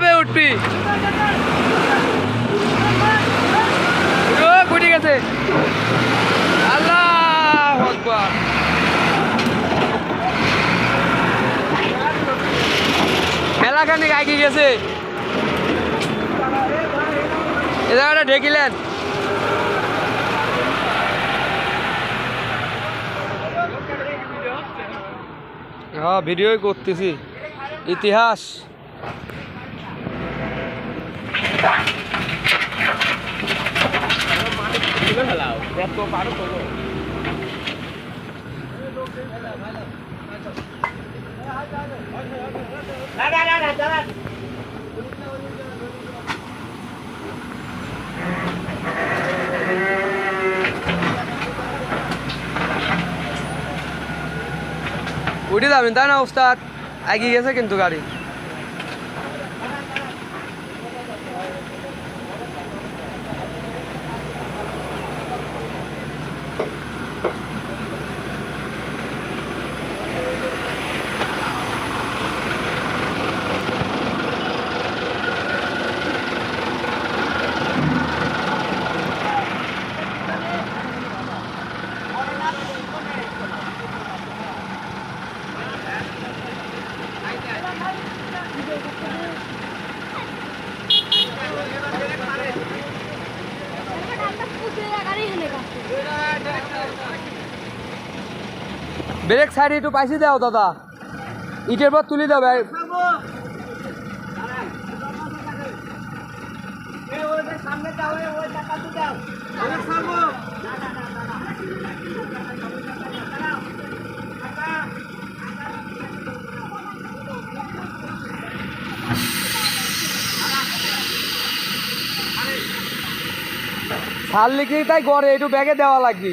কীভাবে উঠবি? কুটি গেছে। আল্লাহ আকবার। মেলাখানি আগে গেছে? এ জায়গাটা ঢেকিলেন। হ্যাঁ ভিডিওই করতেছি। ইতিহাস। উঠে যাবেন তাই না উস্তাদ এগিয়ে গেছে কিন্তু গাড়ি। ব্রেক সাইড একটু পাইছি দাও, দাদা। ইটের পর তুলে দাও, ভাই। লিখে তাই গড়ে, একটু ব্যাগে দেওয়া লাগবে।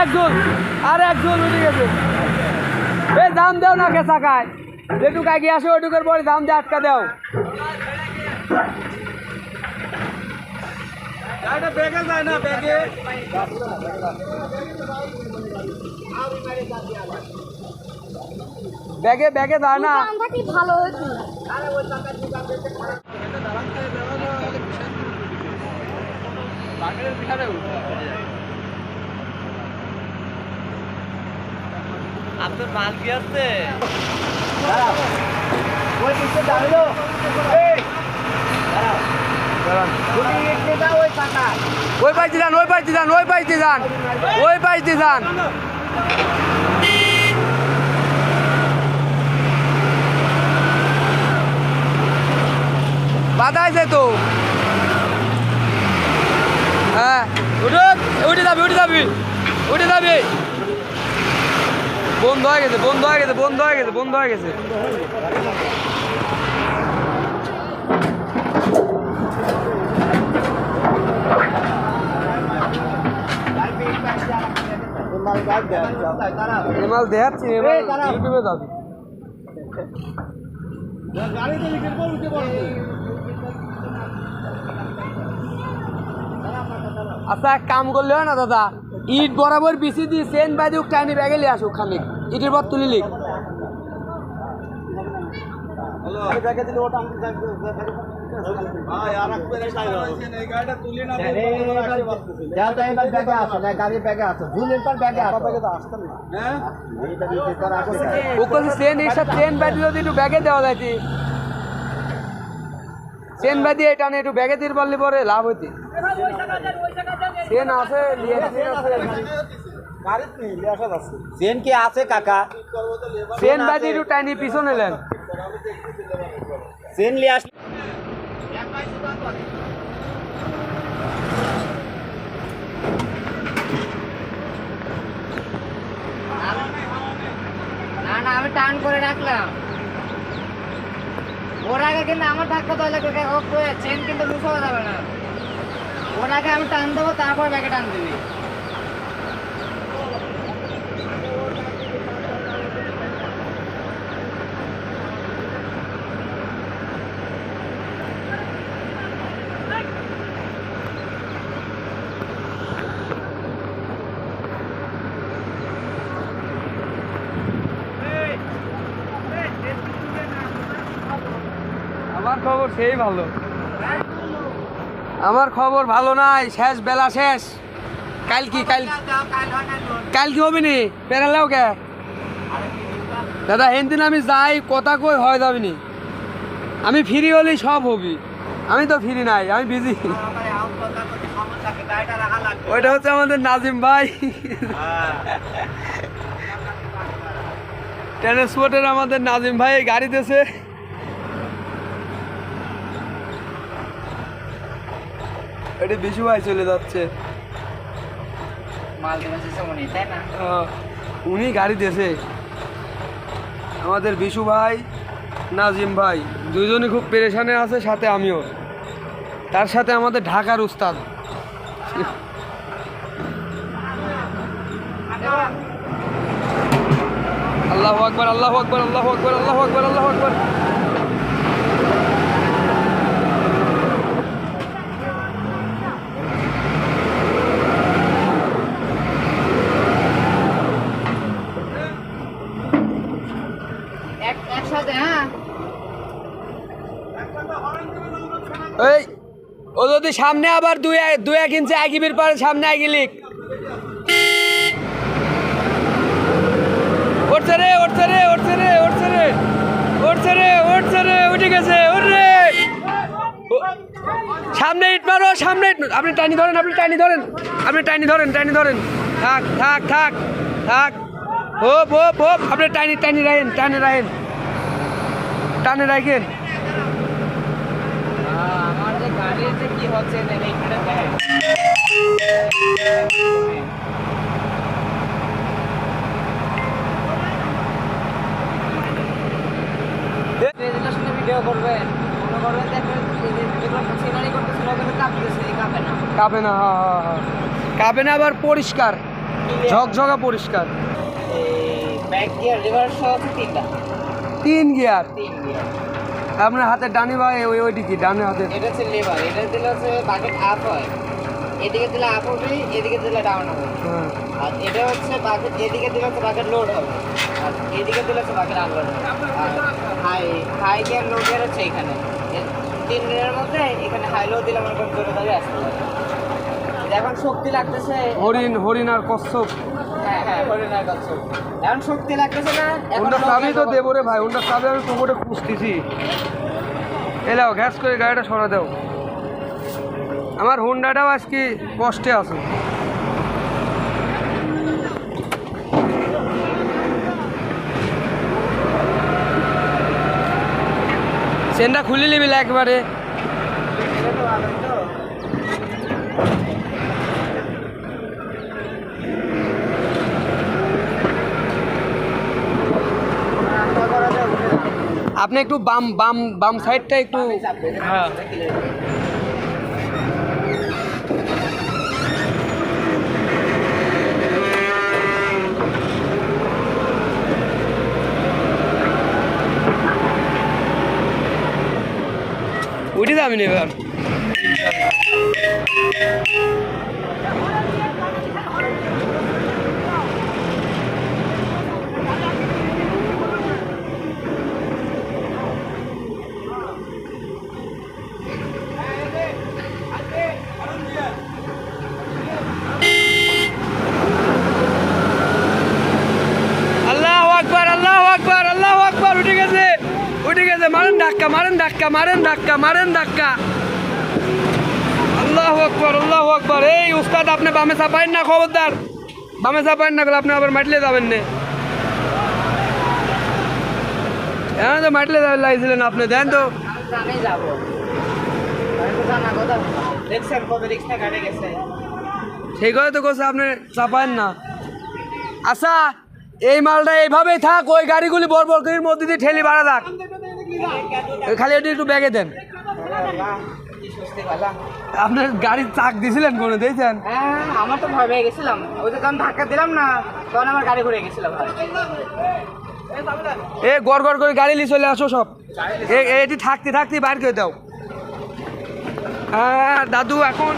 আর এক জল আর এক জল উঠে গেছে। এ দাম দাও না কেসা খায় যেটুক আগে আসে ওইটুকের পরে দাম দিয়ে আটকা দাও। ব্যাগে ব্যাগে? যায় না। ভালো হয়েছে। আপনার মাল কি আছে? ওই পাইতে যান, ওই পাইতে যান, ওই পাইতে যান, ওই পাইতে যান। বাধাইছে তো। হ্যাঁ উঠে যাবি উঠে যাবি উঠে যাবি। বন্ধ হয়ে গেছে বন্ধ হয়ে গেছে বন্ধ হয়ে গেছে বন্ধ হয়ে গেছে। দেখাচ্ছি ইউটিউবে আচ্ছা এক কাম করলে হয় না দাদা? ইট বরাবর বিছি দি সেন বাই দিউক টাইনি ব্যাগে লিয়ে আসুক খানিক ইটের পর তুলি লিখ ব্যাগে দেওয়া যাইতি। চেন ব্যাটি এটা না একটু ব্যাগে দিতে পারলে পরে লাভ হইতি। চেন আছে চেন কি আছে কাকা? চেন ব্যাটি একটু টাইনি পিছনে নেন। চেন আস না না আমি টান করে রাখলাম। ওর আগে কিন্তু আমার ধাক্কা দেওয়া লাগবে চেন কিন্তু লুজ হয়ে যাবে না। ওর আমি টান দেবো, তারপর ব্যাগে টান দিবি আমার খবর সেই ভালো। আমার খবর ভালো নাই শেষ বেলা শেষ। কাল কি কাল কাল কি হবে নি? পেরালেও কে? দাদা হেনদিন আমি যাই কথা কই হয় যাবে নি। আমি ফ্রি হলেই সব হবি। আমি তো ফ্রি নাই আমি বিজি ওইটা হচ্ছে আমাদের নাজিম ভাই। ট্রান্সপোর্টের আমাদের নাজিম ভাই গাড়ি এটি বিশু ভাই চলে যাচ্ছে। আহ, উনি গাড়ি দিয়েছে। আমাদের বিশু ভাই নাজিম ভাই দুজনই খুব পেরেশানে আছে সাথে আমিও। তার সাথে আমাদের ঢাকার উস্তাদ। আল্লাহ আকবর আল্লাহ আকবর আল্লাহ আকবর আল্লাহ আকবর আল্লাহ আকবর এক একসাথে হ্যাঁ এই ও যদি সামনে আবার দুই দুই এক ইঞ্চি আগিবির পারে সামনে আগিলিক উঠছে রে উঠছে রে উঠছে রে উঠছে রে। উঠছে রে উঠছে রে, উঠে গেছে উঠরে সামনে ইট মারো, সামনে আপনি টাইনি ধরেন, আপনি টাইনি ধরেন। আপনি টাইনি ধরেন টাইনি ধরেন। থাক থাক থাক থাক। Hope hope hope. আপনি টাইনি টাইনি রাখেন, টানি রাখেন। টানে রাখেন আমার যে গাড়ির যে কি হচ্ছে দেখ এইখানে ভিডিও করবেন মনে করবেন সিনারি করতেছিল কাঁপতেছে কাঁপে না কাঁপে না হ্যাঁ হ্যাঁ হ্যাঁ। কাঁপে না আবার পরিষ্কার। ঝকঝকা পরিষ্কার। ব্যাক গিয়ার রিভার্স তিনটা। তিন গিয়ার তিন গিয়ার আপনার হাতে ডানি বা ওই ওইটি কি? ডানে হাতে। এটা হচ্ছে লেবার এটা দিলে হচ্ছে বাকেট আপ হয়। এদিকে দিলে আপ হবে এদিকে দিলে ডাউন হবে। হ্যাঁ। আর এটা হচ্ছে বাকেট এদিকে দিলে হচ্ছে বাকেট লোড হবে। আর এদিকে দিলে হচ্ছে বাকেট আনলোড হবে। আর high high gear low gear হচ্ছে এখানে। তিন দিনের মধ্যে এখানে হাই লো দিলে আমার জোরে ধরে আসতে এখন শক্তি লাগতেছে। হরিণ হরিণ আর কচ্ছপ। হরিণার কাছে এখন শক্তি লাগতেছে না ওটা চাবি তো দেবো রে ভাই ওটা চাবি আমি পুকুরে খুঁজতেছি। এলাও গ্যাস করে গাড়িটা সরা দাও। আমার হুন্ডাটাও আজকে কষ্টে আছে। চেনটা খুলে নিবি একবারে এটা তো ভালোই তো। রাস্তা করা যায়, উঠে যাবে। আপনি একটু বাম বাম বাম সাইডটা একটু হ্যাঁ উঠে যাবেন এবার ধাক্কা মারেন ধাক্কা মারেন ধাক্কা মারেন ধাক্কা। আল্লাহ আকবর আল্লাহ আকবর। এই উস্তাদ আপনি বামে চাপাইন না খবরদার। বামে চাপাইন না গেলে আপনি আবার মাটলে যাবেন না। হ্যাঁ তো মাটলে যাবেন লাগছিলেন আপনি দেন তো। গেছে। সেই কথা তো কোথাও আপনি চাপায়েন না। আচ্ছা এই মালটা এইভাবেই থাক ওই গাড়িগুলি বড় গাড়ির মধ্যে দিয়ে ঠেলি ভাড়া থাক খালি ওটি একটু ব্যাগে দেন। আপনার গাড়ির চাক দিছিলেন কোনো দিয়েছেন হ্যাঁ আমার তো ভয় পেয়ে গেছিলাম। ওই তো যখন ধাক্কা দিলাম না তখন আমার গাড়ি ঘুরে গেছিল ভাই। এ গড় গড় করে গাড়ি নিয়ে চলে আসো সব। এটি থাকতে থাকতে বাইর করে দাও। হ্যাঁ দাদু এখন